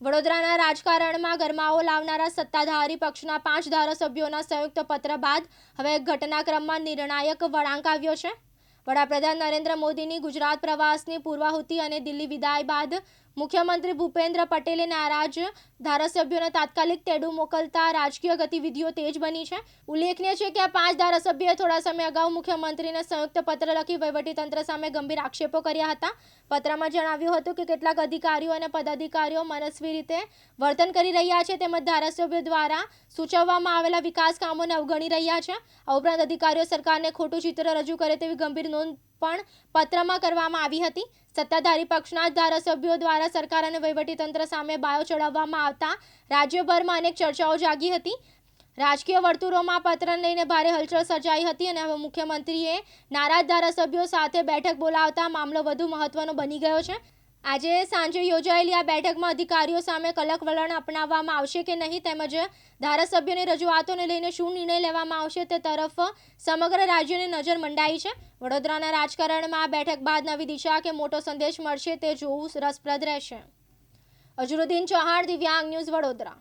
વડોદરાના રાજકારણમાં ગરમાવો લાવનારા સત્તાધારી પક્ષના પાંચ ધારાસભ્યોના સંયુક્ત પત્ર બાદ હવે ઘટનાક્રમમાં નિર્ણાયક વળાંક આવ્યો છે. વડાપ્રધાન નરેન્દ્ર મોદીની ગુજરાત પ્રવાસની પૂર્વાહુતિ અને દિલ્હી વિદાય બાદ મુખ્યમંત્રી ભૂપેન્દ્ર પટેલે નારાજ ધારાસભ્યોને તાત્કાલિક તેડું મોકલતા રાજકીય ગતિવિધિઓ તેજ બની છે. ઉલ્લેખનીય છે કે આ પાંચ ધારાસભ્યોએ થોડા સમય અગાઉ મુખ્યમંત્રીને સંયુક્ત પત્ર લખી વહીવટીતંત્ર સામે ગંભીર આક્ષેપો કર્યા હતા. પત્રમાં જણાવ્યું હતું કે કેટલાક અધિકારીઓ અને પદાધિકારીઓ મનસ્વી રીતે વર્તન કરી રહ્યા છે તેમજ ધારાસભ્યો દ્વારા સૂચવવામાં આવેલા વિકાસ કામોને અવગણી રહ્યા છે. આ ઉપરાંત અધિકારીઓ સરકારને ખોટું ચિત્ર રજૂ કરે તેવી ગંભીર નોંધ પણ પત્રમાં કરવામાં આવી હતી. સત્તાધારી પક્ષના ધારાસભ્યો દ્વારા સરકાર અને વહીવટીતંત્ર સામે બાયો ચડાવવામાં આવતા રાજ્યભરમાં અનેક ચર્ચાઓ જાગી હતી. રાજકીય વર્તુળોમાં પત્ર લઈને ભારે હલચલ સર્જાઈ હતી અને હવે મુખ્યમંત્રીએ નારાજ ધારાસભ્યો સાથે બેઠક બોલાવતા મામલો વધુ મહત્વનો બની ગયો છે. આજે સાંજે યોજાયેલી આ બેઠકમાં અધિકારીઓ સામે કલક વલણ અપનાવવામાં આવશે કે નહીં તેમજ ધારાસભ્યોની રજૂઆતોને લઈને શું નિર્ણય લેવામાં આવશે તે તરફ સમગ્ર રાજ્યની નજર મંડાઈ છે. વડોદરાના રાજકારણમાં આ બેઠક બાદ નવી દિશા કે મોટો સંદેશ મળશે તે જોવું રસપ્રદ રહેશે. અઝરુદ્દીન ચૌહાણ, દિવ્યાંગ ન્યૂઝ વડોદરા.